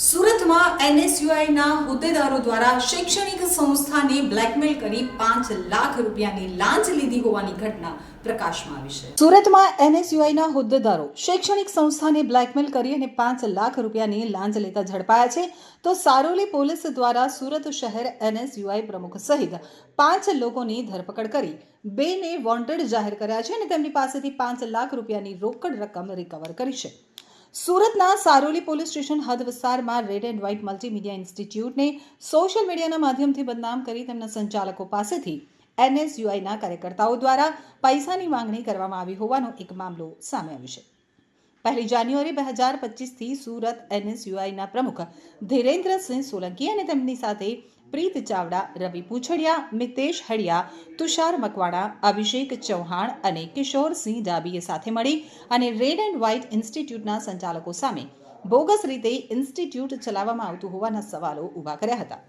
સુરતમાં એનએસયુઆઈના હોદ્દેદારો દ્વારા શૈક્ષણિક સંસ્થાને બ્લેકમેલ કરી પાંચ લાખ રૂપિયાની લાંચ લીધી હોવાની ઘટના પ્રકાશમાં આવી છે. સુરતમાં એનએસયુઆઈના હોદ્દેદારો શૈક્ષણિક સંસ્થાને બ્લેકમેલ કરી અને પાંચ લાખ રૂપિયાની લાંચ લેતા ઝડપાયા છે તો સારોલી પોલીસ દ્વારા સુરત શહેર એનએસયુઆઈ પ્રમુખ સહિત પાંચ લોકોની ધરપકડ કરી બેને વોન્ટેડ જાહેર કર્યા છે અને તેમની પાસેથી પાંચ લાખ રૂપિયાની રોકડ રકમ રિકવર કરી છે. સુરતના સારોલી પોલીસ સ્ટેશન હદ વિસ્તારમાં રેડ એન્ડ વ્હાઇટ મલ્ટીમીડિયા ઇન્સ્ટિટ્યૂટને સોશિયલ મીડિયાના માધ્યમથી બદનામ કરી તેમના સંચાલકો પાસેથી એનએસયુઆઈના કાર્યકર્તાઓ દ્વારા પૈસાની માંગણી કરવામાં આવી હોવાનો એક મામલો સામે આવ્યો છે. પહેલી જાન્યુઆરી બે હજાર પચીસથી સુરત એનએસયુઆઈના પ્રમુખ ધીરેન્દ્રસિંહ સોલંકી અને તેમની સાથે પ્રીત ચાવડા, રવિ પૂછડિયા, મિતેશ હડિયા, તુષાર મકવાણા, અભિષેક ચૌહાણ અને કિશોરસિંહ ડાબીએ સાથે મળી અને રેડ એન્ડ વ્હાઇટ ઇન્સ્ટિટ્યૂટના સંચાલકો સામે બોગસ રીતે ઇન્સ્ટિટ્યૂટ ચલાવવામાં આવતું હોવાના સવાલો ઊભા કર્યા હતા.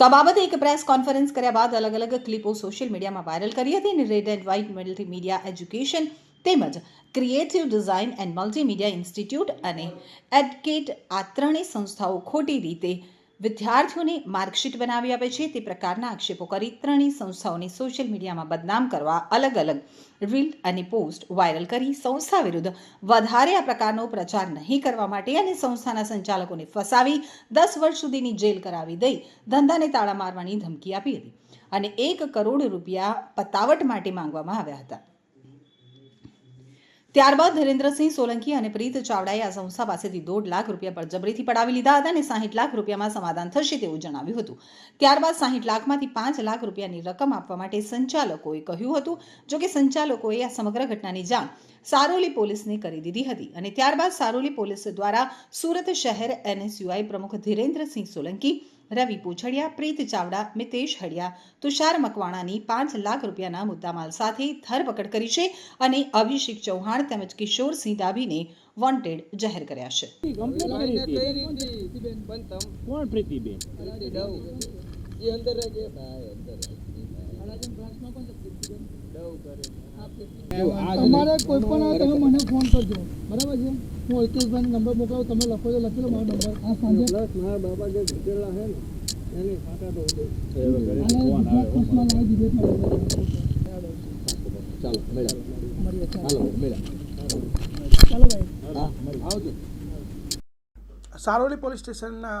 તો આ બાબતે એક પ્રેસ કોન્ફરન્સ કર્યા બાદ અલગ અલગ ક્લિપો સોશિયલ મીડિયામાં વાયરલ કરી હતી અને red and white multimedia education તેમજ creative design and multimedia institute અને એડકેટ આ ત્રણેય સંસ્થાઓ ખોટી રીતે વિદ્યાર્થીઓને માર્કશીટ બનાવી આપે છે. તે પ્રકારના આક્ષેપો કરી ત્રણેય સંસ્થાઓને સોશિયલ મીડિયામાં બદનામ કરવા અલગ અલગ રીલ અને પોસ્ટ વાયરલ કરી સંસ્થા વિરુદ્ધ વધારે આ પ્રકારનો પ્રચાર નહીં કરવા માટે અને સંસ્થાના સંચાલકોને ફસાવી દસ વર્ષ સુધીની જેલ કરાવી દઈ ધંધાને તાળા મારવાની ધમકી આપી હતી અને એક કરોડ રૂપિયા પતાવટ માટે માંગવામાં આવ્યા હતા. ત્યારબાદ ધીરેન્દ્રસિંહ સોલંકી અને પ્રીત ચાવડાએ આ સંસ્થા પાસેથી દોઢ લાખ રૂપિયા બળજબરીથી પડાવી લીધા હતા અને સાહીઠ લાખ રૂપિયામાં સમાધાન થશે તેવું જણાવ્યું હતું. ત્યારબાદ સાહીઠ લાખમાંથી પાંચ લાખ રૂપિયાની રકમ આપવા માટે સંચાલકોએ કહ્યું હતું જો કે સંચાલકોએ આ સમગ્ર ઘટનાની જાણ સારોલી પોલીસને કરી દીધી હતી અને ત્યારબાદ સારોલી પોલીસ દ્વારા સુરત શહેર એનએસયુઆઈ પ્રમુખ ધીરેન્દ્રસિંહ સોલંકી રવિ પૂછડિયા પ્રીત ચાવડા મિતેશ હડિયા તુષાર મકવાણાની પાંચ લાખ રૂપિયાના મુદ્દામાલ સાથે ધરપકડ કરી છે અને અભિષેક ચૌહાણ તેમજ કિશોરસિંહ ડાભીને વોન્ટેડ જાહેર કર્યા છે. કોણ પ્રીતિબેન? એ અંદર અંદર તમારે કોઈ પણ આવે તમે મને ફોન કરજો. બરાબર છે? હું અલ્કેશભાઈ નંબર મોકલાવું તમે લખો તો લખી લો મારો નંબર આ સાંજે. પ્લસ મારા બાબા જે ઘટેલા છે ને એની ફાટા દઉં ચાલો મેળા. ચાલો. મેળા. ચાલો ભાઈ. આવજો. સારોલી પોલીસ સ્ટેશનના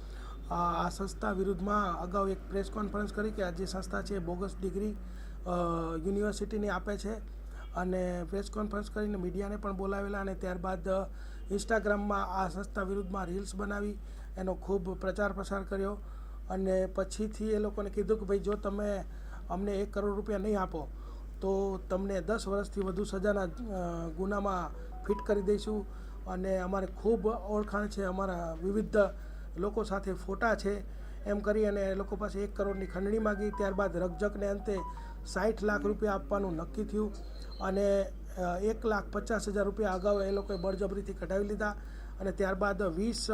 આ સંસ્થા વિરુદ્ધમાં અગાઉ એક પ્રેસ કોન્ફરન્સ કરી કે આ જે સંસ્થા છે બોગસ ડિગ્રી યુનિવર્સિટીની આપે છે. અને પ્રેસ કોન્ફરન્સ કરીને મીડિયાને પણ બોલાવેલા અને ત્યારબાદ ઇન્સ્ટાગ્રામમાં આ સંસ્થા વિરુદ્ધમાં રીલ્સ બનાવી, એનો ખૂબ પ્રચાર પ્રસાર કર્યો. અને પછીથી એ લોકોને કીધું કે ભાઈ જો તમે અમને એક કરોડ રૂપિયા નહીં આપો, તો તમને દસ વર્ષથી વધુ સજાના ગુનામાં ફિટ કરી દઈશું. અને અમારે ખૂબ ઓળખાણ છે અમારા વિવિધ લોકો સાથે ફોટા છે એમ કરી અને એ લોકો પાસે એક કરોડની ખંડણી માગી. ત્યારબાદ રકઝકને અંતે સાઠ લાખ રૂપિયા આપવાનું નક્કી થયું અને એક લાખ પચાસ હજાર રૂપિયા અગાઉ એ લોકોએ બળજબરીથી કઢાવી લીધા અને ત્યારબાદ વીસ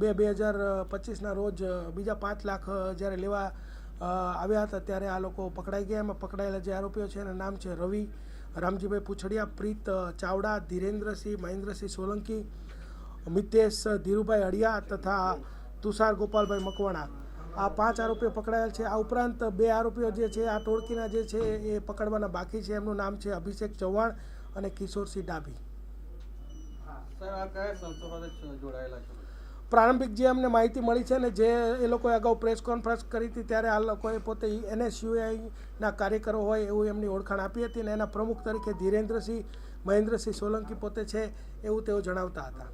બે બે હજાર પચીસના રોજ બીજા પાંચ લાખ જ્યારે લેવા આવ્યા હતા ત્યારે આ લોકો પકડાઈ ગયા. એમાં પકડાયેલા જે આરોપીઓ છે એના નામ છે રવિ, રામજીભાઈ પૂછડિયા, પ્રીત ચાવડા, ધીરેન્દ્રસિંહ, મહેન્દ્રસિંહ સોલંકી મિતેશ ધીરુભાઈ અડિયા તથા તુષાર ગોપાલભાઈ મકવાણા. આ પાંચ આરોપીઓ પકડાયેલ છે. આ ઉપરાંત બે આરોપીઓ જે છે આ ટોળકીના જે છે એ પકડવાના બાકી છે. એમનું નામ છે અભિષેક ચૌહાણ અને કિશોરસિંહ ડાભી. પ્રારંભિક જે અમને માહિતી મળી છે ને જે એ લોકોએ અગાઉ પ્રેસ કોન્ફરન્સ કરી હતી ત્યારે આ લોકોએ પોતે એનએસયુઆઈના કાર્યકરો હોય એવું એમની ઓળખાણ આપી હતી અને એના પ્રમુખ તરીકે ધીરેન્દ્રસિંહ મહેન્દ્રસિંહ સોલંકી પોતે છે એવું તેઓ જણાવતા હતા.